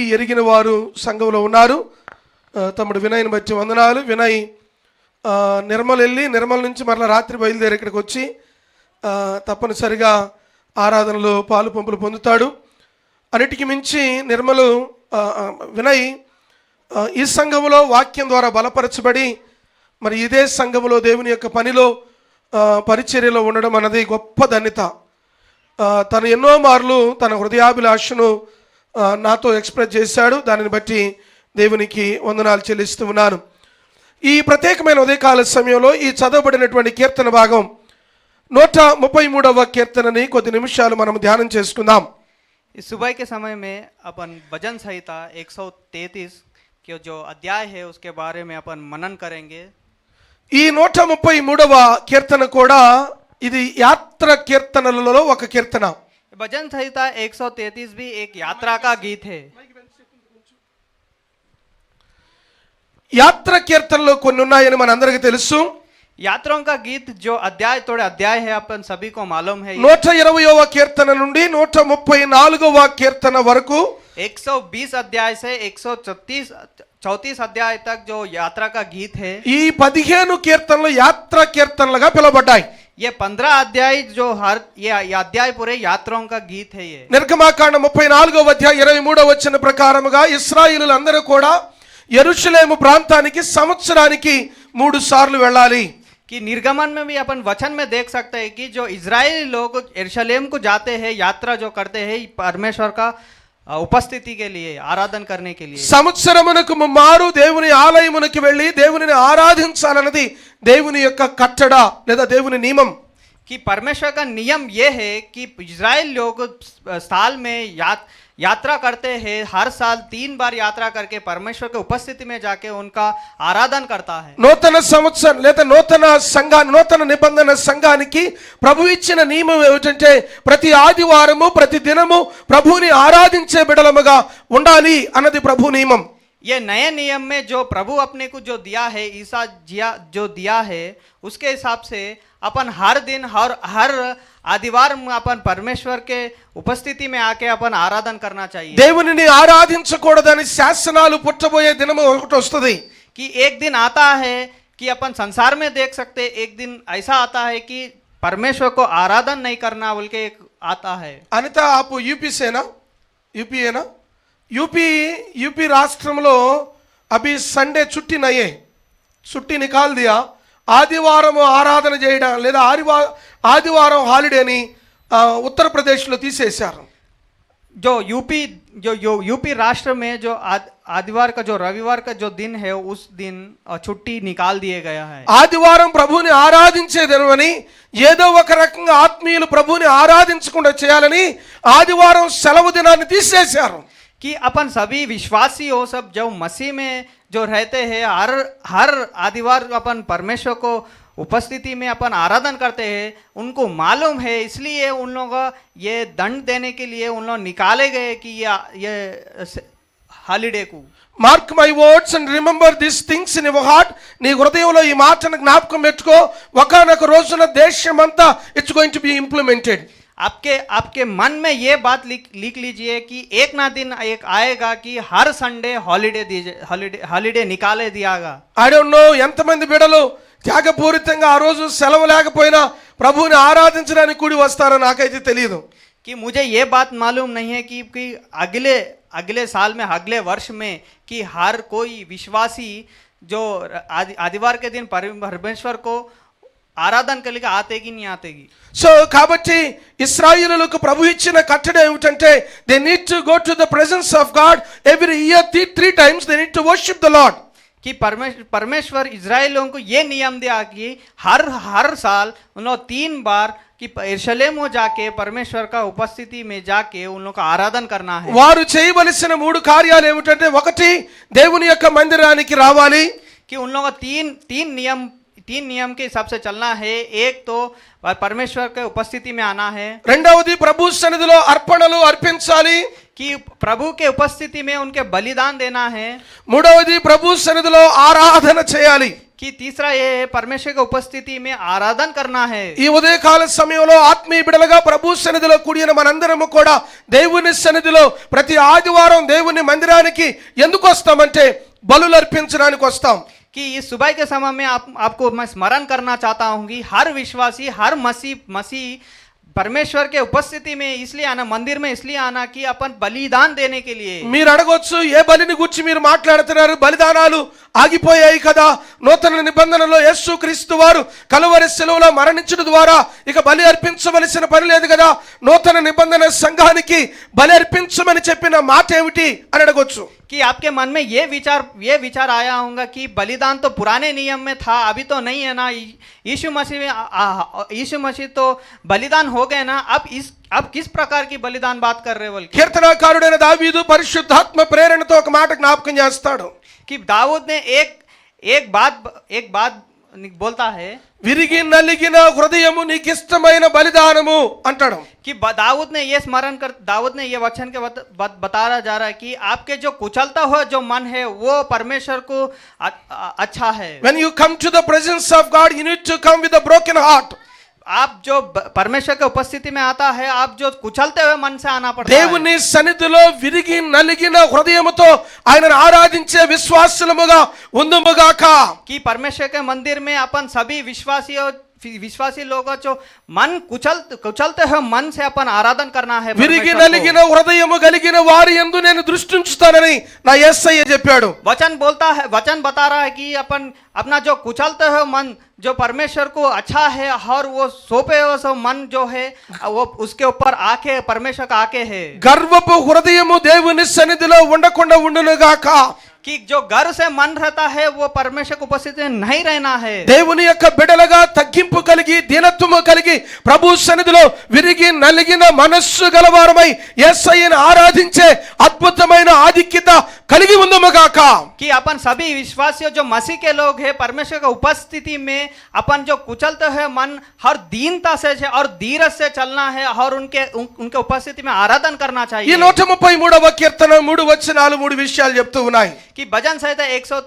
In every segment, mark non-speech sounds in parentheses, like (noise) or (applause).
ఈ ఎరిగిన వారు సంఘంలో ఉన్నారు. తమ్ముడు వినయ్ని బట్టి వందనాలు. వినయ్ నిర్మల్ వెళ్ళి నిర్మల్ నుంచి మరలా రాత్రి బయలుదేరి ఇక్కడికి వచ్చి తప్పనిసరిగా ఆరాధనలో పాలు పంపులు పొందుతాడు. అన్నిటికి మించి నిర్మలు వినయ్ ఈ సంఘములో వాక్యం ద్వారా బలపరచబడి మరి ఇదే సంఘములో దేవుని యొక్క పనిలో పరిచర్యలో ఉండడం అన్నది గొప్ప ధన్యత. తను ఎన్నో మార్లు తన హృదయాభిలాషను నాతో ఎక్స్ప్రెస్ చేశాడు దానిని బట్టి దేవునికి వందనాలు చెల్లిస్తూ ఉన్నాను ఈ ప్రత్యేకమైన ఉదయకాల సమయంలో ఈ చదవబడినటువంటి కీర్తన భాగం నూట ముప్పై మూడవ కీర్తనని కొద్ది నిమిషాలు మనం ధ్యానం చేసుకుందాం इस सुबह के समय में अपन भजन संहिता 133 के जो अध्याय है उसके बारे में अपन मनन करेंगे ఈ నూట ముప్పై మూడవ కీర్తన కూడా ఇది యాత్ర కీర్తనలలో ఒక కీర్తన भजन संहिता 133 भी एक यात्रा का गीत है యాత్ర కీర్తనలో కొన్ని ఉన్నాయని మనందరికీ తెలుసు यात्राओं का गीत जो अध्याय थोड़े अध्याय है अपन सभी को मालूम है నూట ఇరవయవ కీర్తన నుండి నూట ముప్పై నాలుగవ కీర్తన వరకు 120 अध्याय से 134 34 अध्याय तक जो यात्रा का गीत है ఈ పదిహేను కీర్తనలు యాత్ర కీర్తనలుగా పిలువబడ్డాయి ये 15 अध्याय जो हर ये ये अध्याय पूरे यात्राओं का गीत है ये నిర్గమాకాండ ముప్పై నాలుగవ అధ్యాయ ఇరవై మూడవ వచ్చిన ప్రకారముగా ఇస్రాయిలులందరూ కూడా ఎరుషలేము ప్రాంతానికి సంవత్సరానికి మూడు సార్లు వెళ్ళాలి कि निर्गमन में भी अपन वचन में देख सकते हैं कि जो इजरायली लोग यरूशलेम को जाते हैं यात्रा जो करते हैं परमेश्वर का अ, उपस्थिति के लिए आराधन करने के लिए సంవత్సరమునకు మారు దేవుని ఆలయమునకు వెళ్ళి దేవునిని ఆరాధించాలన్నది దేవుని యొక్క కట్టడ లేదా దేవుని నియమం कि परमेश्वर का नियम ये है कि इजराइल लोग अ, साल में या, यात्रा करते हैं हर साल तीन बार यात्रा करके परमेश्वर के उपस्थिति में जाके उनका आराधन करता है నూతన సంవత్సరం లేదా నూతన సంఘా నూతన నిబంధన సంఘానికి ప్రభు ఇచ్చిన నియమం ఏమిటంటే ప్రతి ఆదివారము ప్రతి దినము ప్రభువుని ఆరాధించే బిడలముగా ఉండాలి అన్నది ప్రభు నియమం ये नए नियम में जो प्रभु अपने को जो दिया है ईसा जिया जो दिया है उसके हिसाब से अपन हर दिन हर हर आदिवार में अपन परमेश्वर के उपस्थिति में आके अपन आराधन करना चाहिए దేవునిని ఆరాధించకూడదని శాసనాలు పుట్టబోయే దినము ఒకటి వస్తుంది कि एक दिन आता है कि अपन संसार में देख सकते एक दिन ऐसा आता है कि परमेश्वर को आराधन नहीं करना बोल के एक आता है అనిత ఆపు యూపీసేనా యూపీఏనా యూపీ యూపీ రాష్ట్రంలో అభి సండే చుట్టి నయ్యే చుట్టి నికాల్ దియా ఆదివారం ఆరాధన చేయడం లేదా ఆదివా ఆదివారం హాలిడేని ఆ, ఉత్తరప్రదేశ్లో తీసేశారు जो यूपी जो जो यूपी राष्ट्र में जो आद, आदिवार का जो रविवार का जो दिन है उस दिन अ, छुट्टी निकाल दिए गया है ఆదివారం ప్రభువుని ఆరాధించే దినమని ఏదో ఒక రకంగా ఆత్మీయులు ప్రభువుని ఆరాధించకుండా చేయాలని ఆదివారం సెలవు దినాన్ని తీసేశారు कि अपन सभी विश्वासी हो सब जो मसीह में जो रहते हैं हर हर आदिवार अपन परमेश्वर को उपस्थिति में अपन आराधन करते हैं उनको मालूम है इसलिए उन लोगों को ये दंड देने के लिए उन लोग निकाले गए कि ये ये हॉलीडे को mark my words and remember this things in your heart నీ హృదయంలో ఈ మాటను జ్ఞాపకం పెట్టుకో ఒకనొక రోజున దేశమంతా it's going to be implemented आपके आपके मन में ये बात लिख लिख लीजिए कि एक ना दिन एक आएगा कि हर संडे हॉलीडे दीजिए हॉलीडे हॉलीडे निकाले दियागा ఐ డోంట్ నో ఎంతమంది బిడలు త్యాగపూరితంగా ఆ రోజు సెలవు లేకపోయినా ప్రభువుని ఆరాధించడానికి కూడి వస్తారో నాకైతే తెలియదు कि मुझे ये बात मालूम नहीं है कि, कि अगले अगले साल में अगले वर्ष में कि हर कोई विश्वासी जो आदि आदिवार के दिन पर- परमेश्वर को आराधन के लिए आते कि नहीं आते की సో కాబట్టి ఇస్రాయిలులకు ప్రభు ఇచ్చిన కట్టడ ఏమిటంటే they need to go to the presence of God every year three three times they need to worship the Lord कि परमेश्वर परमेश्वर इसराइल लोगों को ये नियम दिया कि हर हर साल उन लोग तीन बार कि यरूशलेम में जाके परमेश्वर का उपस्थिति में जाके उन लोग का आराधन करना है వారు చేయవలసిన మూడు కార్యాలు ఏమిటంటే ఒకటి దేవుని యొక్క మందిరానికి రావాలి कि उन लोगों का तीन तीन नियम तीन नियम के हिसाब से चलना है एक तो परमेश्वर के उपस्थिति में आना है రెండవది ప్రభు సన్నిధిలో అర్పణలు అర్పించాలి कि प्रभु के उपस्थिति में उनके बलिदान देना है మూడవది ప్రభు సన్నిధిలో ఆరాధన చేయాలి कि तीसरा ये है परमेश्वर की उपस्थिति में आराधन करना है ఈ ఉదయకాల సమయంలో ఆత్మీయ బిడలుగా ప్రభు సన్నిధిలో కూడిన మనందరము కూడా దేవుని సన్నిధిలో ప్రతి ఆదివారం దేవుని మందిరానికి ఎందుకు వస్తామంటే బలులు అర్పించడానికి వస్తాం कि इस सुबह के समय में आप आपको मैं स्मरण करना चाहता हूँ कि हर विश्वासी हर मसीह मसीह परमेश्वर के उपस्थिति में इसलिए आना मंदिर में इसलिए आना कि अपन बलिदान देने के लिए మీరు అడగొచ్చు ఏ బలిని గురించి మీరు మాట్లాడుతున్నారు బలిదానాలు ఆగిపోయాయి కదా నూతన నిబంధనలో యేసు క్రీస్తు వారు కలువరి సెలవులో మరణించడం ద్వారా ఇక బలి అర్పించవలసిన పని లేదు కదా నూతన నిబంధన సంఘానికి బలి అర్పించమని చెప్పిన మాట ఏమిటి అని అడగొచ్చు कि आपके मन में ये विचार ये विचार आया होगा कि बलिदान तो पुराने नियम में था अभी तो नहीं है ना यी- यीशु मसीह में आ- आ- यीशु मसीह तो बलिदान हो गए ना अब इस अब किस प्रकार की बलिदान बात कर रहे हो बोल के? కీర్తనాకారుడైన దావీదు పరిశుద్ధాత్మ ప్రేరణతో ఒక మాట జ్ఞాపకం చేస్తాడు कि दाऊद ने एक एक बात एक बात बोलता है విరిగి నలిగిన హృదయము నీకు ఇష్టమైన బలిదానము అంటాడు कि ब- दाऊद ने ये स्मरण कर दाऊद ने ये वचन के बत, बत, बताया जा रहा है कि आपके जो कुचलता हुआ जो मन है वो परमेश्वर को अ- अ- अच्छा है when you come to the presence of God you need to come with broken heart आप जो ब- परमेश्वर के उपस्थिति में आता है आप जो कुचलते हुए मन से आना पड़ता है దేవుని సన్నిధిలో విరిగి నలిగిన హృదయముతో ఆయనను ఆరాధించే విశ్వాసులముగా ఉందుముగాక कि परमेश्वर के मंदिर में अपन सभी विश्वासियों विश्वासी लोगों जो मन कुचल कुचलते हुए मन से अपन आराधन करना है విరిగి परमेश्वर को। నలిగిన హృదయము కలిగిన వారి యందు నేను దృష్టి ఉంచుతానని నా ఎస్ఐ చెప్పాడు वचन बोलता है वचन बता रहा है कि अपन अपना जो कुचलते हुए मन जो परमेश्वर को अच्छा है और वो सोपे हुए सो मन जो है वो उसके ऊपर आके परमेश्वर का आके है గర్వపు హృదయము దేవుని సన్నిధిలో ఉండకుండా ఉండునుగాక कि जो गर्व से मन रहता है वो परमेश्वर की उपस्थिति में नहीं रहना है దేవుని యొక్క బిడలగా తగ్గింపు కలిగి దీనత్వము కలిగి ప్రభు సన్నిధిలో విరిగి నలిగిన మనస్సు గలవారమై ఎస్ఐని ఆరాధించే అద్భుతమైన ఆధిక్యత కలిగి ఉందముగాక कि अपन सभी विश्वासियों जो मसीह के लोग हैं परमेश्वर की उपस्थिति में अपन जो कुचलते हुए मन हर दीनता से और धीरज से चलना है और उनके उन, उनके उपस्थिति में आराधन करना ఈ चाहिए నూట ముప్పై మూడవ కీర్తన మూడు వచనాలు మూడు విషయాలు చెప్తూ ఉన్నాయి कि भजन संहिता एक सौ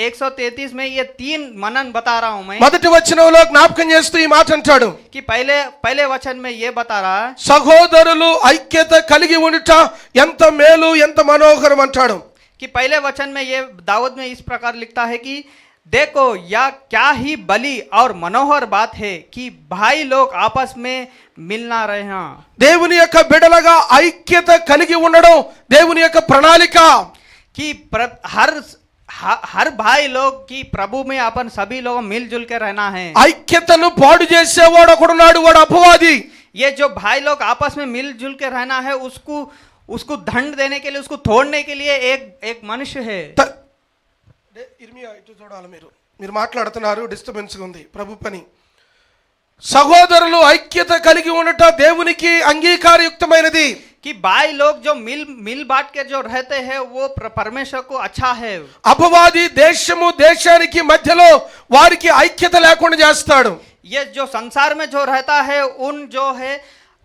एक सौ तैतीस में ये तीन मनन बता रहा हूं मैं మొదటి వచనంలో జ్ఞాపకం చేస్తూ ఈ మాట అంటాడు कि पहले पहले वचन में ये बता रहा है సహోదరులు ఐక్యత కలిగి ఉండుట ఎంత మేలు ఎంత మనోహరం అంటాడు कि पहले वचन में ये दाऊद में इस प्रकार लिखता है कि देखो यह क्या ही बली और मनोहर बात है कि भाई लोग आपस में मिलना रहे हैं దేవుని యొక్క బిడలగా ఐక్యత కలిగి ఉండడం దేవుని యొక్క ప్రణాళిక कि प्र, हर ह- हर भाई लोग की प्रभु में अपन सभी लोग मिलजुल के रहना है ఐక్యతను పాడు చేసేవాడు ఒకడున్నాడు వాడు అపవాది ये जो भाई लोग आपस में मिलजुल के रहना है उसको उसको दंड देने के लिए उसको तोड़ने के लिए एक एक मनुष्य है త- డే, ఇర్మియా, ఇటు చూడాలి మీరు మీరు మాట్లాడుతున్నారు డిస్టర్బెన్స్ ఉంది ప్రభు పని సహోదరులు ఐక్యత కలిగి ఉండట దేవునికి అంగీకారయుక్తమైనది कि भाई लोग जो मिल मिल बांट के जो रहते हैं वो प्र- परमेश्वर को अच्छा है అపవాది దేశము దేశానికి మధ్యలో వారికి ఐక్యత లేకుండా చేస్తాడు ये जो संसार में जो रहता है उन जो है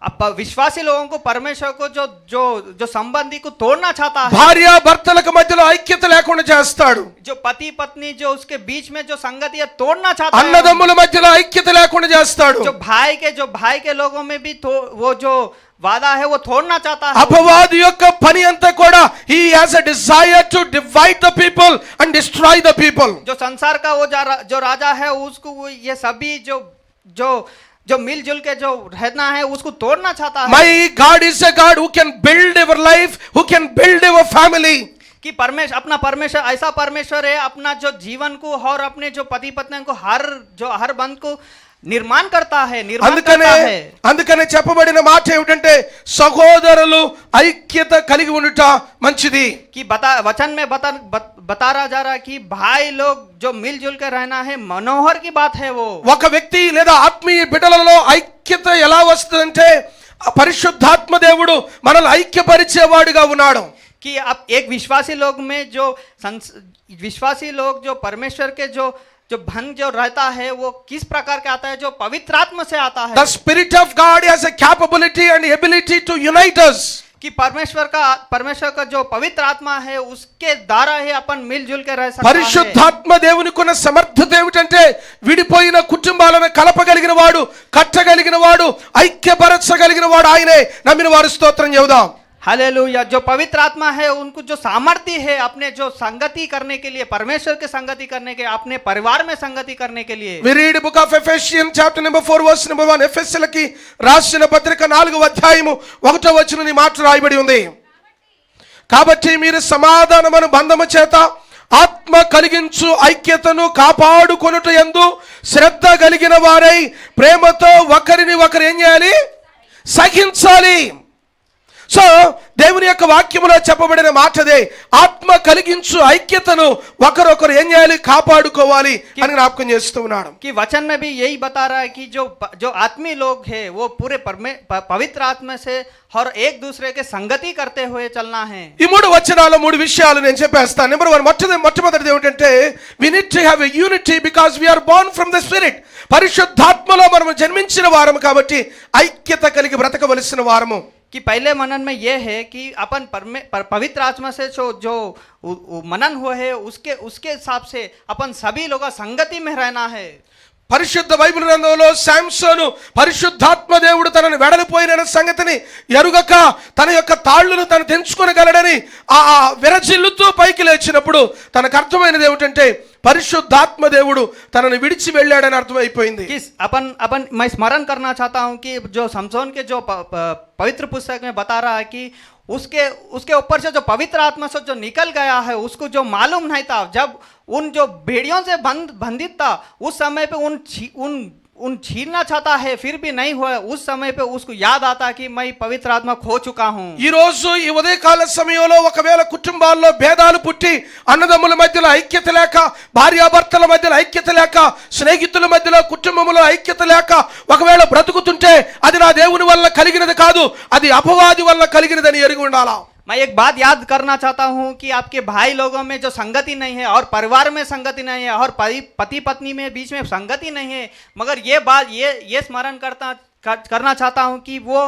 अब विश्वासी लोगों को परमेश्वर को जो जो जो संबंधी को तोड़ना चाहता है భార్య భర్తలకు మధ్యలో ఐక్యత లేకుండా చేస్తాడు जो पति पत्नी जो उसके बीच में जो संगति है तोड़ना चाहता है అన్నదమ్ముల మధ్యలో ఐక్యత లేకుండా చేస్తాడు जो भाई के जो भाई के लोगों में भी तो वो जो वादा है वो तोड़ना चाहता है అపవాది యొక్క పని అంతా కూడా he has a desire to divide the people and destroy the people जो संसार का वो जा- जो राजा है उसको वो ये सभी जो जो जो मिलजुल के जो रहना है उसको तोड़ना चाहता है my God is a God who can build your life who can build your family कि परमेश्वर अपना परमेश्वर ऐसा परमेश्वर है अपना जो जीवन को और अपने जो पति पत्नी को हर जो हर बंद को निर्माण करता है निर्माण అందుకనే करता है అందుకనే చెప్పబడిన మాట ఏమిటంటే సహోదరులు ఐక్యత కలిగి ఉండుట మంచిది कि बता वचन में बता बत, बता रहा जा रहा है कि भाई लोग जो मिलजुल कर रहना है मनोहर की बात है वो ఒక వ్యక్తి లేదా ఆత్మీయ బిడ్డలలో ఐక్యత ఎలా వస్తుందంటే ఆ పరిశుద్ధాత్మ దేవుడు మనల్ని ఐక్యపరిచేవాడుగా ఉన్నాడు कि अब एक विश्वासी लोग में जो संस, विश्वासी लोग जो परमेश्वर के जो जो भन जो रहता है वो किस प्रकार का आता है जो पवित्र आत्मा से आता है the Spirit of God has a capability and ability to unite us कि परमेश्वर का परमेश्वर का जो पवित्र आत्मा है उसके द्वारा ही अपन मिलजुल के रह सकता है పరిశుద్ధాత్మ దేవునికున్న సమర్థత ఏమిటంటే విడిపోయిన కుటుంబాలను కలపగలిగిన వాడు కట్టగలిగిన వాడు ఐక్యపరచగలిగిన వాడు ఆయనే నమ్మిన వారు స్తోత్రం చెబుదాం हालेलुया जो पवित्र आत्मा है उनको जो सामर्थ्य है अपने जो संगति करने के लिए परमेश्वर के संगति करने के अपने परिवार में संगति करने के लिए we read book of Ephesian chapter number four verse number one ఎఫ్ఎస్ఎల్కి రాసిన పత్రిక నాలుగవ అధ్యాయము ఒకటో వచ్చిన ఈ మాట రాయబడి ఉంది కాబట్టి మీరు సమాధానమను బంధము చేత ఆత్మ కలిగించు ఐక్యతను కాపాడుకొనుట ఎందు శ్రద్ధ కలిగిన వారై ప్రేమతో ఒకరిని ఒకరు ఏం చేయాలి సహించాలి సో దేవుని యొక్క వాక్యములో చెప్పబడిన మాటదే ఆత్మ కలిగించు ఐక్యతను ఒకరొకరు ఏం చేయాలి కాపాడుకోవాలి అని జ్ఞాపకం చేస్తూ ఉన్నాడు कि वचन में भी यही बता रहा है कि जो जो आत्मी लोग है वो पूरे परमे प- पवित्र आत्मा से और एक दूसरे के संगति करते हुए चलना है ఈ మూడు వచనాలు మూడు విషయాలు నేను చెప్పేస్తాను నెంబర్ వన్ మొట్టది మొట్టమొదటిది ఏమిటంటే we need to have a unity because we are born from the Spirit పరిశుద్ధాత్మలో మనం జన్మించిన వారము కాబట్టి ఐక్యత కలిగి బ్రతకవలసిన వారము कि पहले मनन में यह है कि अपन पर, पवित्र आत्मा से जो जो मनन हुआ है उसके उसके हिसाब से अपन सभी लोग संगति में रहना है। పరిశుద్ధ బైబిల్ గ్రంథంలో శాంసోను పరిశుద్ధాత్మ దేవుడు తనను వెడలిపోయిన సంగతిని ఎరుగక తన యొక్క తాళ్ళను తను తెంచుకొనగలడని ఆ ఆ విరజిల్లుతూ పైకి లేచినప్పుడు తనకు అర్థమైనది ఏమిటంటే పరిశుద్ధాత్మ దేవుడు తనను విడిచి వెళ్ళాడని అర్థమైపోయింది कि अपन अपन मैं स्मरण करना चाहता हूँ कि जो समसोन के जो प, प, पवित्र पुस्तक में बता रहा है कि उसके उसके ऊपर से जो पवित्र आत्मा से जो निकल गया है उसको जो मालूम नहीं था जब उन जो भेड़ियों से बंद बंधित था उस समय पे उन छी- उन उन छीनना चाहता है फिर भी नहीं हुआ उस समय पे उसको याद आता कि मैं पवित्र आत्मा खो चुका हूँ ఈ రోజు ఈ ఉదయకాల సమయంలో ఒకవేళ కుటుంబాల్లో భేదాలు పుట్టి అన్నదమ్ముల మధ్యలో ఐక్యత లేక భార్యాభర్తల మధ్యలో ఐక్యత లేక స్నేహితుల మధ్యలో కుటుంబంలో ఐక్యత లేక ఒకవేళ బ్రతుకుతుంటే అది నా దేవుని వల్ల కలిగినది కాదు అది అపవాది వల్ల కలిగినదని ఎరిగి ఉండాలా मैं एक बात याद करना चाहता हूँ कि आपके भाई लोगों में जो संगति नहीं है और परिवार में संगति नहीं है और पति पत्नी में बीच में संगति नहीं है मगर ये बात ये ये स्मरण करता कर, करना चाहता हूँ कि वो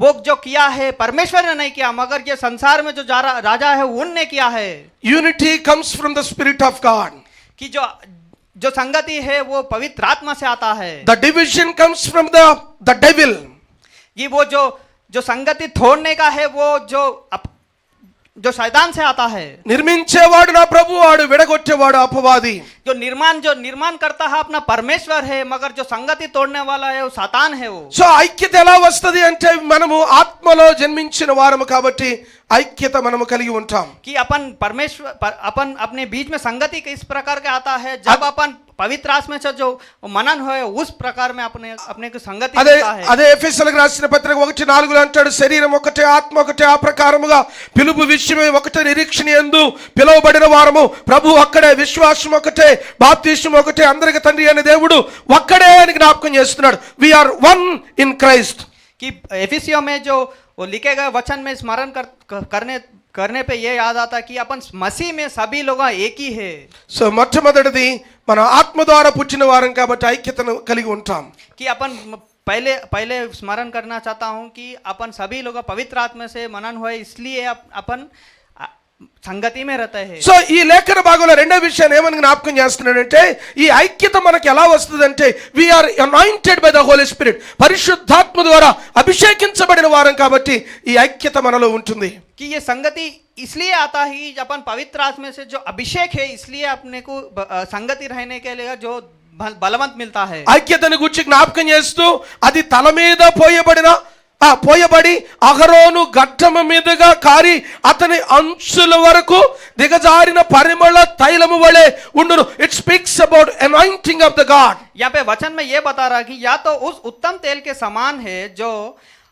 वो जो किया है परमेश्वर ने नहीं किया मगर ये संसार में जो राजा है उनने किया है। Unity comes from the spirit of God कि जो जो संगति है वो पवित्र आत्मा से आता है। The division comes from the the devil ये वो जो जो संगति थोड़ने का है वो जो जो शैतान से आता है నిర్మించేవాడు నా ప్రభు వాడు విడగొట్టేవాడు అపవాది जो निर्माण जो निर्माण करता है अपना परमेश्वर है मगर जो संगति तोड़ने वाला है वो सातान है वो సో ఐక్యత ఎలా వస్తది అంటే మనము ఆత్మలో జన్మించిన వారము కాబట్టి ఐక్యత మనము కలిగి ఉంటాం कि अपन परमेश्वर पर, अपन अपने बीच में संगति किस प्रकार का आता है जब अपन पवित्र आत्मा से जो मनन है उस प्रकार में अपने अपने को संगति అదే होता है అదే ఎఫ్ఎస్ఎల్కి రాసిన పత్రిక ఒకటి నాలుగులో అంటాడు శరీరం ఒకటే ఆత్మ ఒకటే ఆ ప్రకారముగా పిలుపు విషయమే ఒకటే నిరీక్షణ ఎందు పిలువబడిన వారము ప్రభు ఒక్కడే విశ్వాసం ఒకటే బాప్తీసం ఒకటే అందరికి తండ్రి అనే దేవుడు ఒక్కడే అని జ్ఞాపకం చేస్తున్నాడు వీఆర్ వన్ ఇన్ క్రైస్ట్ कि एफिसियो में जो वो लिखे गए वचन में स्मरण कर, कर- करने करने पे ये याद आता कि अपन मसीह में सभी लोग एक ही है సో మొట్టమొదటిది మన ఆత్మ ద్వారా పుట్టిన వారం కాబట్టి ఐక్యతను కలిగి ఉంటాం कि अपन म- पहले पहले स्मरण करना चाहता हूँ कि अपन सभी लोग पवित्र आत्मा से मनन हुए इसलिए अप- अपन आ, संगति में रहते हैं సో ఈ లేఖన భాగంలో రెండో విషయాన్ని ఏమని జ్ఞాపకం చేస్తున్నాడంటే ఈ ఐక్యత మనకి ఎలా వస్తుందంటే we are anointed by the Holy Spirit పరిశుద్ధాత్మ ద్వారా అభిషేకించబడిన వారం కాబట్టి ఈ ఐక్యత మనలో ఉంటుంది कि ये संगति इसलिए आता है कि अपन पवित्र आत्मा से जो अभिषेक है इसलिए अपने को ब- अ, संगति रहने के लिए जो बल- बलवंत मिलता है ఐక్యతను గురించి జ్ఞాపకం చేస్తూ అది తల మీద పోయబడిన ఆ పోయబడి అహరోను గడ్డమ మీదుగా కారి అతని అంచుల వరకు దిగజారిన పరిమళ తైలము వలె ఉండును it speaks about anointing of the God यहाँ पे वचन में ये बता रहा है कि या तो उस उत्तम तेल के समान है जो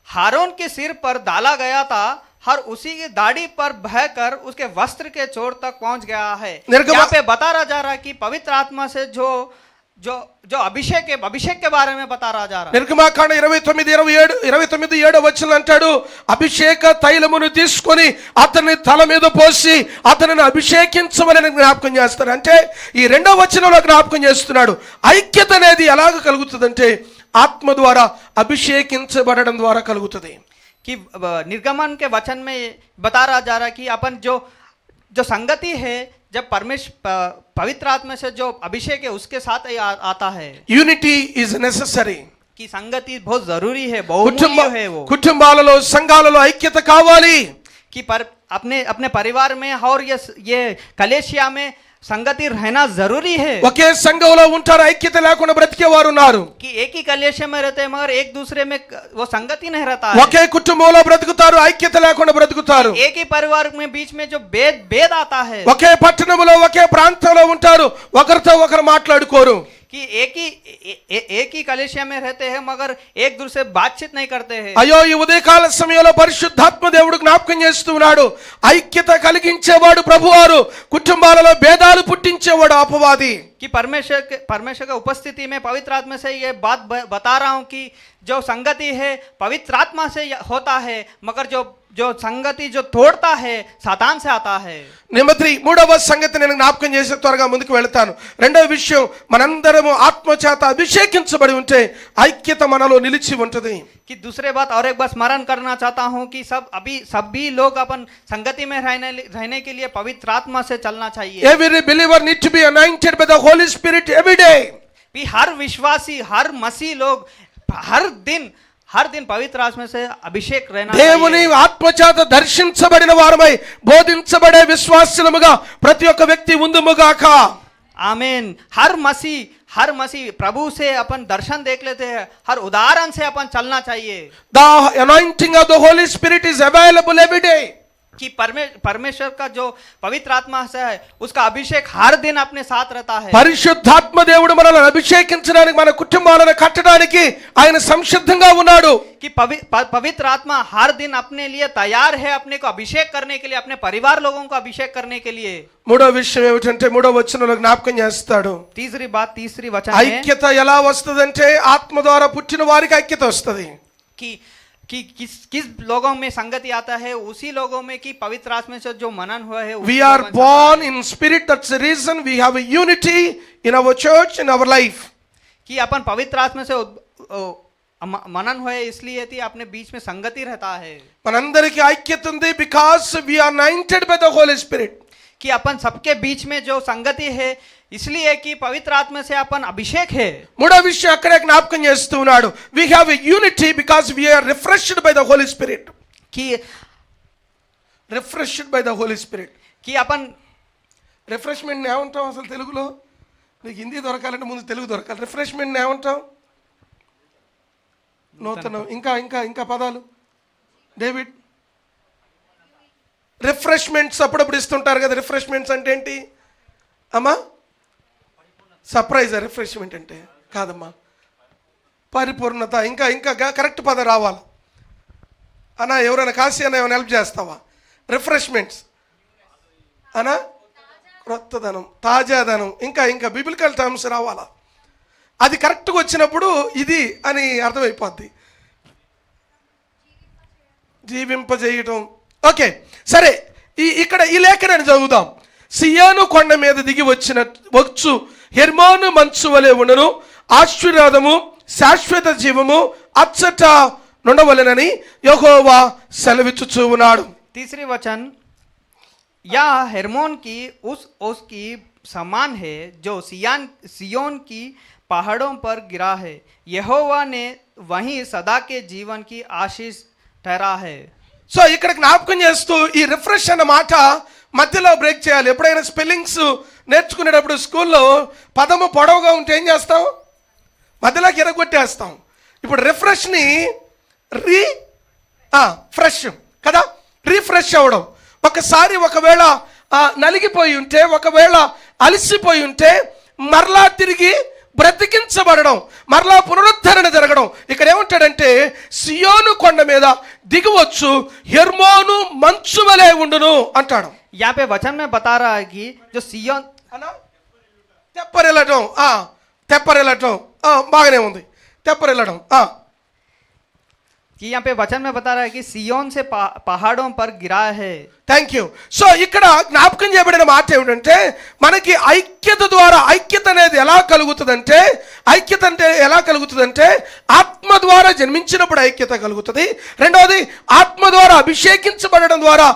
हारून के सिर पर डाला गया था और उसी की दाढ़ी पर बहकर उसके वस्त्र के चोर तक पहुंच गया है निर्गमा- यहाँ पे बता रहा जा रहा है कि पवित्र आत्मा से जो जो जो अभिषेक है अभिषेक के बारे में बता रहा जा रहा है నిర్గమాకాండ ఇరవై తొమ్మిది ఇరవై ఏడు ఇరవై తొమ్మిది ఏడో వచ్చిన అంటాడు అభిషేక తైలమును తీసుకొని అతని తల మీద పోసి అతనిని అభిషేకించమని జ్ఞాపకం చేస్తారు అంటే ఈ రెండో వచనంలో జ్ఞాపకం చేస్తున్నాడు ఐక్యత అనేది ఎలాగ కలుగుతుందంటే ఆత్మ ద్వారా అభిషేకించబడడం ద్వారా కలుగుతుంది कि अ, निर्गमन के वचन में बता रहा जा रहा है कि अपन जो जो संगति है जब परमेश प- पवित्र आत्मा से जो अभिषेक है उसके साथ ही आ, आता है యూనిటీ ఈజ్ నెససరీ कि संगति बहुत जरूरी है बहुमूल्य కుటుంబ है वो కుటుంబాలలో సంఘాలలో ఐక్యత కావాలి कि पर अपने अपने परिवार में और ये ये कलेशिया में संगति रहना जरूरी है ఒకే సంఘంలో ఉంటారు ఐక్యత లేకుండా బ్రతికే వారు ఉన్నారు कि एक ही कलेशिया में रहते हैं मगर एक दूसरे में क- वो संगति नहीं रहता है ఒకే కుటుంబంలో బ్రతుకుతారు ఐక్యత లేకుండా బ్రతుకుతారు एक ही परिवार में बीच में जो भेद भेद आता है ఒకే పట్టణంలో ఒకే ప్రాంతంలో ఉంటారు ఒకరితో ఒకరు మాట్లాడుకోరు कि एक ही ए, ए, एक ही कलेशिया में रहते हैं मगर एक दूसरे से बातचीत नहीं करते हैं అయ్యో ఈ ఉదయకాల సమయంలో పరిశుద్ధాత్మ దేవుడు జ్ఞాపకం చేస్తున్నాడు ఐక్యత కలిగించేవాడు ప్రభువారు కుటుంబాలలో భేదాలు పుట్టించేవాడు అపవాది कि परमेश्वर के परमेश्वर की उपस्थिति में पवित्र आत्मा से ये बात ब- बता रहा हूँ कि जो संगति है पवित्र आत्मा से य- होता है मगर जो जो संगति जो तोड़ता है सातान से आता है నిమ్మత్రి మూడవ సంగతి నేను జ్ఞాపకం చేసి త్వరగా ముందుకు వెళ్తాను రెండవ విషయం మనందరము ఆత్మచేత అభిషేకించబడి ఉంటే ఐక్యత మనలో నిలిచి ఉంటుంది कि दूसरे बात और एक बार स्मरण करना चाहता हूँ कि सब अभी सभी लोग अपन संगति में रहने रहने के लिए पवित्र आत्मा से चलना चाहिए every believer need to be anointed by the Holy Spirit every day भी हर विश्वासी हर मसीह लोग हर दिन हर दिन पवित्र आत्मा से अभिषेक रहना దేవుని चाहिए। ఆత్మచేత దర్శించబడిన వారమై బోధించబడే విశ్వాసులముగా ప్రతి ఒక్క వ్యక్తి ఉందుముగాక आमीन हर मसीह हर मसीह प्रभु से अपन दर्शन देख लेते हैं हर उदाहरण से अपन चलना चाहिए the anointing of the Holy Spirit is available every day कि परमे परमेश्वर का जो पवित्र आत्मा से है उसका अभिषेक हर दिन अपने साथ रहता है పరిశుద్ధాత్మ దేవుడు మనల్ని అభిషేకించడానికి మన కుటుంబాలను కట్టడానికి ఆయన సంసిద్ధంగా ఉన్నాడు कि पवि, प- पवित्र आत्मा हर दिन अपने लिए तैयार है अपने को अभिषेक करने के लिए अपने परिवार लोगों को अभिषेक करने के लिए మూడో విషయం ఏమిటంటే మూడో వచనంలో జ్ఞాపకం చేస్తాడు तीसरी बात तीसरी वचन है ఐక్యత ఎలా వస్తుందంటే ఆత్మ ద్వారా పుట్టిన వారికి ఐక్యత వస్తుంది कि कि किस किस लोगों में संगति आता है उसी लोगों में कि पवित्र आत्मा से जो मनन हुआ है उसी We are लोगों से born in spirit. That's the reason we have a unity in our church, in our life. कि अपन पवित्र आत्मा से उद- ओ, म- मनन हुए इसलिए थी अपने बीच में संगति रहता है మనందరికీ ఐక్యత ఉంది because we are anointed by the Holy Spirit कि अपन सबके बीच में जो संगति है इसलिए कि पवित्र आत्मा से अपन अभिषेक है మూడో విషయం అక్కడే జ్ఞాపకం చేస్తూ ఉన్నాడు we have a unity because we are refreshed by the Holy Spirit कि refreshed by the Holy Spirit कि अपन రిఫ్రెష్మెంట్ ఏమంటాం అసలు తెలుగులో నీకు హిందీ దొరకాలంటే ముందు తెలుగు దొరకాలి రిఫ్రెష్మెంట్ ఏమంటాం నూతనం ఇంకా ఇంకా ఇంకా పదాలు డేవిడ్ రిఫ్రెష్మెంట్స్ అప్పుడప్పుడు ఇస్తుంటారు కదా రిఫ్రెష్మెంట్స్ అంటే ఏంటి? అమ్మా సర్ప్రైజ్ రిఫ్రెష్మెంట్ అంటే? కాదమ్మా. పరిపూర్ణత ఇంకా ఇంకా కరెక్ట్ పదం రావాలి. అన్నా ఎవరైనా కాశీ అన్న ఏమైనా హెల్ప్ చేస్తావా? రిఫ్రెష్మెంట్స్. అనా క్రొత్తదనం తాజాదనం ఇంకా ఇంకా బిబిలికల్ టర్మ్స్ రావాలా? అది కరెక్ట్గా వచ్చినప్పుడు ఇది అని అర్థమైపోద్ది. జీవింపజేయటం ఓకే సరే ఈ ఇక్కడ ఈ లేఖనాన్ని చదువుదాం సియాను కొండ మీద దిగి వచ్చిన వచ్చు హెర్మోను మంచు వలె ఉండను ఆశీర్వాదము శాశ్వత జీవము అచ్చట నుండవలెనని యెహోవా సెలవిచ్చుచూ ఉన్నాడు तीसरी वचन या हेरमोन की उस ओस की समान है जो सियान सियोन की पहाड़ों पर गिरा है यहोवा ने वहीं सदा के जीवन की आशीष ठहरा है సో ఇక్కడ జ్ఞాపకం చేస్తూ ఈ రిఫ్రెష్ అన్న మాట మధ్యలో బ్రేక్ చేయాలి. ఎప్పుడైనా స్పెల్లింగ్స్ నేర్చుకునేటప్పుడు స్కూల్లో పదము పొడవుగా ఉంటే ఏం చేస్తాం? మధ్యలోకి ఎరగొట్టేస్తాం. ఇప్పుడు రిఫ్రెష్ని రీ ఫ్రెష్ కదా? రీఫ్రెష్ అవ్వడం. ఒకసారి ఒకవేళ నలిగిపోయి ఉంటే ఒకవేళ అలసిపోయి ఉంటే మరలా తిరిగి బ్రతికించబడడం మరలా పునరుద్ధరణ జరగడం ఇక్కడ ఏమంటాడంటే సియోను కొండ మీద దిగవచ్చు హెర్మోను మంచు వలె ఉండును అంటాడు यहाँ पे वचन में बता रहा है कि जो सियोन అన్నా తెప్పరెళ్ళటం ఆ, తెప్పరెళ్ళటం ఆ, బాగానే ఉంది తెప్పరెళ్ళడం ఆ. कि यहाँ पे वचन में बता रहा है कि सियोन से पा, पहाड़ों पर गिरा है థ్యాంక్ యూ సో ఇక్కడ జ్ఞాపకం చేయబడిన మాట ఏమిటంటే మనకి ఐక్యత ద్వారా ఐక్యత అనేది ఎలా కలుగుతుందంటే ఐక్యత అంటే ఎలా కలుగుతుందంటే ఆత్మ ద్వారా జన్మించినప్పుడు ఐక్యత కలుగుతుంది. రెండవది ఆత్మ ద్వారా అభిషేకించబడడం ద్వారా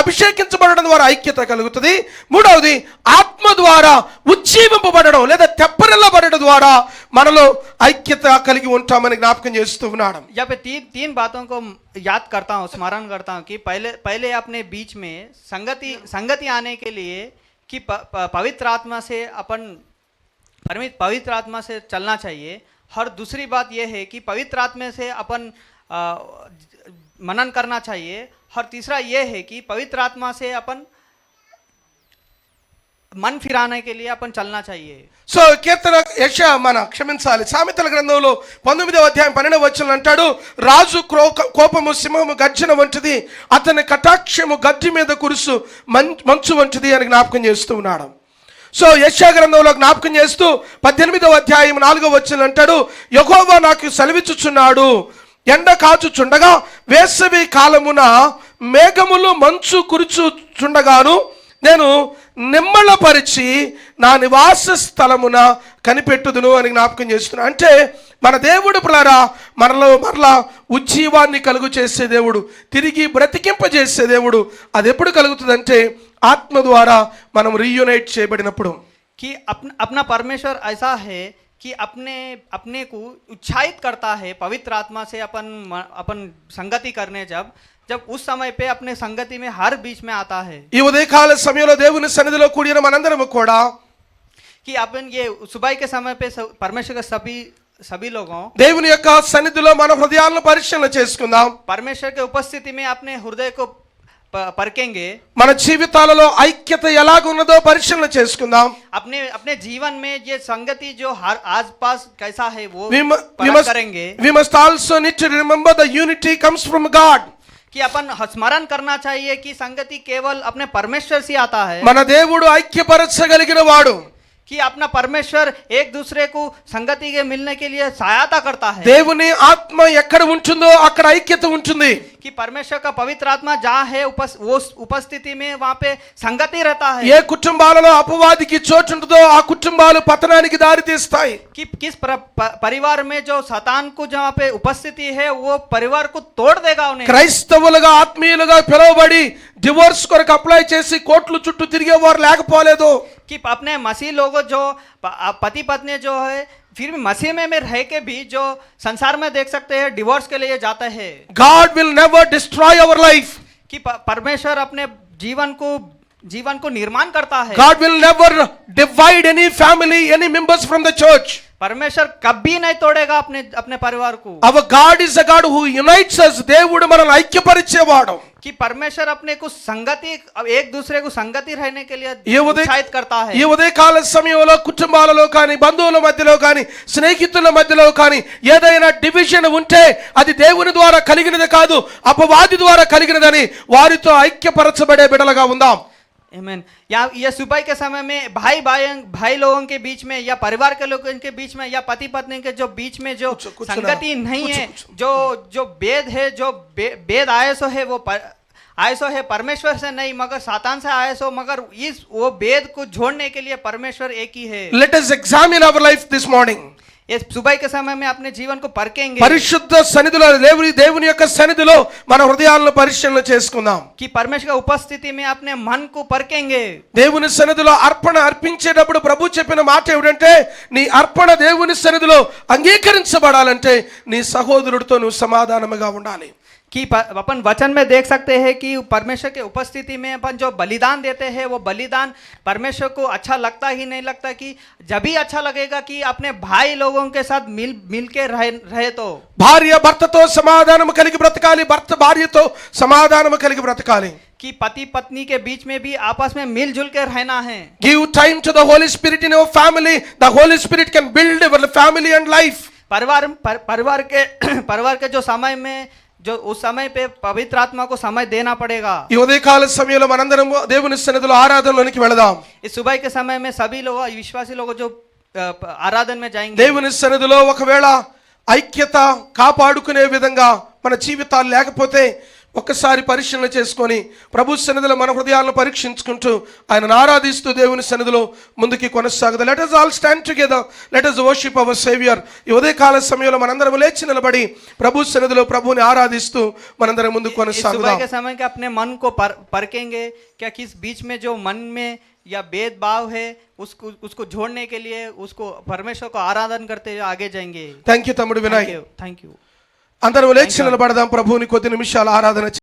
అభిషేకించబడడం ద్వారా ఐక్యత కలుగుతుంది. మూడవది ఆత్మ ద్వారా ఉజ్జీవింపబడడం లేదా తెప్పరిల్లబడడం ద్వారా మనలో ఐక్యత కలిగి ఉంటామని జ్ఞాపకం చేస్తూ ఉన్నాడు. याद करता हूँ स्मरण करता हूँ कि पहले पहले अपने बीच में संगति संगति आने के लिए कि प, प, पवित्र आत्मा से अपन परमित पवित्र आत्मा से चलना चाहिए। और दूसरी बात यह है कि पवित्र आत्मा से अपन आ, मनन करना चाहिए। और तीसरा यह है कि पवित्र आत्मा से अपन मन फिराने के लिए अपन चलना चाहिए సో కీర్తన యశ మన క్షమించాలి సామెతల గ్రంథంలో పంతొమ్మిదవ అధ్యాయం పన్నెండవ వచ్చిన అంటాడు రాజు క్రో- కోపము సింహము గర్జన వంటిది అతని కటాక్షము గడ్డి మీద కురుసు మం- మంచు వంటిది అని జ్ఞాపకం చేస్తూ ఉన్నాడు సో యశా గ్రంథంలో జ్ఞాపకం చేస్తూ పద్దెనిమిదవ అధ్యాయం నాలుగవ వచ్చిన అంటాడు యహోవా నాకు సెలవిచ్చుచున్నాడు ఎండ కాచుచుండగా వేసవి కాలమున మేఘములు మంచు కురుచుచుండగాను నేను నిమ్మళపరిచి నా నివాస స్థలమున కనిపెట్టుదును అని జ్ఞాపకం చేస్తున్నా అంటే మన దేవుడు పిల్లరా మనలో మరలా ఉజ్జీవాన్ని కలుగు చేసే దేవుడు తిరిగి బ్రతికింపజేసే దేవుడు అది ఎప్పుడు కలుగుతుందంటే ఆత్మ ద్వారా మనం రీయునైట్ చేయబడినప్పుడు कि अपना अपना परमेश्वर ऐसा है कि अपने अपने को उत्साहित करता है पवित्र आत्मा से अपन म- अपन संगति करने जब जब उस समय पे अपने संगति में हर बीच में आता है ఈ ఉదయకాల సమయంలో దేవుని సన్నిధిలో కూడిన మనందరము కూడా कि अपन ये सुबह के समय पे सब- परमेश्वर के सभी सभी लोगों దేవుని యొక్క సన్నిధిలో మన హృదయాలను పరిశీలన చేసుకుందాం परमेश्वर के उपस्थिति में अपने हृदय को प- परखेंगे మన జీవితాలలో ఐక్యత ఎలాగున్నదో పరిశీలన చేసుకుందాం अपने अपने जीवन में ये संगति जो हर आस पास कैसा है वो we, mu- we परख must, करेंगे we must also need to remember the unity comes from God. कि अपन स्मरण करना चाहिए कि संगति केवल अपने परमेश्वर से आता है మన దేవుడు ఐక్యపరచగలిగిన వాడు कि अपना परमेश्वर एक दूसरे को संगति के मिलने के लिए सहायता करता है దేవుని ఆత్మ ఎక్కడ ఉంటుందో అక్కడ ఐక్యత ఉంటుంది कि परमेश्वर का पवित्र आत्मा जहाँ है उपस, वो उपस्थिति में वहाँ पे संगति रहता है ఏ కుటుంబాలలో అపవాదికి చోటు ఉంటుందో ఆ కుటుంబాలు పతనానికి దారి తీస్తాయి कि किस पर, प, परिवार में जो शतान को जहाँ पे उपस्थिति है वो परिवार को तोड़ देगा उन्हें క్రైస్తవులుగా ఆత్మీయులుగా పిలువబడి డివోర్స్ కొరకు అప్లై చేసి కోర్టులు చుట్టూ తిరిగేవారు లేకపోలేదు कि अपने मसीह लोग जो प- पति पत्नी जो है फिर भी मसीह में में रह के भी जो संसार में देख सकते हैं डिवोर्स के लिए जाता है। God will never destroy our life कि परमेश्वर अपने जीवन को जीवन को निर्माण करता है। God will never divide any family any members from the church परमेश्वर कभी नहीं तोड़ेगा अपने अपने परिवार को our God is a God who unites us దేవుడు మనల్ని ఐక్యపరిచేవాడు कि परमेश्वर अपने को संगति अब एक दूसरे को संगति रहने के लिए ये उदय- उत्साहित करता है ఈ ఉదయకాల సమయంలో కుటుంబాలలో కానీ బంధువుల మధ్యలో కానీ స్నేహితుల మధ్యలో కానీ ఏదైనా డివిజన్ ఉంటే అది దేవుని ద్వారా కలిగినది కాదు అపవాది ద్వారా కలిగినదని వారితో ఐక్యపరచబడే బిడలుగా ఉందాం Amen. या ये सुबह के समय में भाई भाई भाई लोगों के बीच में या परिवार के लोगों के बीच में या पति पत्नी के जो बीच में जो कुछ- कुछ संगति नहीं कुछ- है कुछ। जो जो वेद है जो बे- वेद आयसो है वो पर, आयसो है परमेश्वर से नहीं मगर सातान से आयसो मगर इस वो वेद को जोड़ने के लिए परमेश्वर एक ही है let us examine our life this morning ये सुबह के समय में अपने जीवन को परखेंगे పరిశుద్ధ సన్నిధిలో దేవుని దేవుని యొక్క సన్నిధిలో మన హృదయాలను పరిశీలన చేసుకుందాం कि परमेश्वर की उपस्थिति में अपने मन को परखेंगे దేవుని సన్నిధిలో అర్పణ అర్పించేటప్పుడు ప్రభు చెప్పిన మాట ఏమిటంటే నీ అర్పణ దేవుని సన్నిధిలో అంగీకరించబడాలంటే నీ సహోదరుడితో నువ్వు సమాధానముగా ఉండాలి कि प- अपन वचन में देख सकते हैं कि परमेश्वर के उपस्थिति में अपन जो बलिदान देते हैं वो बलिदान परमेश्वर को अच्छा लगता ही नहीं लगता कि जब भी अच्छा लगेगा कि अपने भाई लोगों के साथ मिल मिल के रहे रहे तो భార్య భర్తతో సమాధానము కలిగి బ్రతకాలి భర్త భార్యతో సమాధానము కలిగి బ్రతకాలి कि पति पत्नी के बीच में भी आपस में मिलजुल के रहना है give time to the Holy Spirit in your family the Holy Spirit can build your family and life परिवार पर, परिवार के (clears throat) परिवार के जो समय में जो उस समय पे पवित्र आत्मा को समय देना पड़ेगा ఈ ఉదయకాల సమయంలో మనందరం దేవుని సన్నిధిలో ఆరాధనలోనికి వెళదాం इस सुबह के समय में सभी लोग विश्वासी लोग जो अ, आराधन में जाएंगे దేవుని సన్నిధిలో ఒకవేళ ఐక్యత కాపాడుకునే విధంగా మన జీవితాలు లేకపోతే ఒక్కసారి పరిశీలన చేసుకొని ప్రభు సన్నిధిలో మన హృదయాలను పరీక్షించుకుంటూ ఆయనను ఆరాధిస్తూ దేవుని సన్నిధిలో ముందుకి కొనసాగదు let us all stand together let us worship our saviour ఈ ఉదయకాల సమయంలో మనందరం లేచి నిలబడి ప్రభు సన్నిధిలో ప్రభుని ఆరాధిస్తూ మనందరం ముందుకు इस सुबह కొనసాగుదాం के समय के अपने मन को पर, परखेंगे क्या किस बीच में जो मन में या भेदभाव है उसको उसको जोड़ने के लिए उसको परमेश्वर को आराधन करते हुए आगे जाएंगे థ్యాంక్ యూ తమ్ముడు Vinayak thank you thank you అందరం లేచి నిలబడదాం ప్రభువుని కొద్ది నిమిషాలు ఆరాధన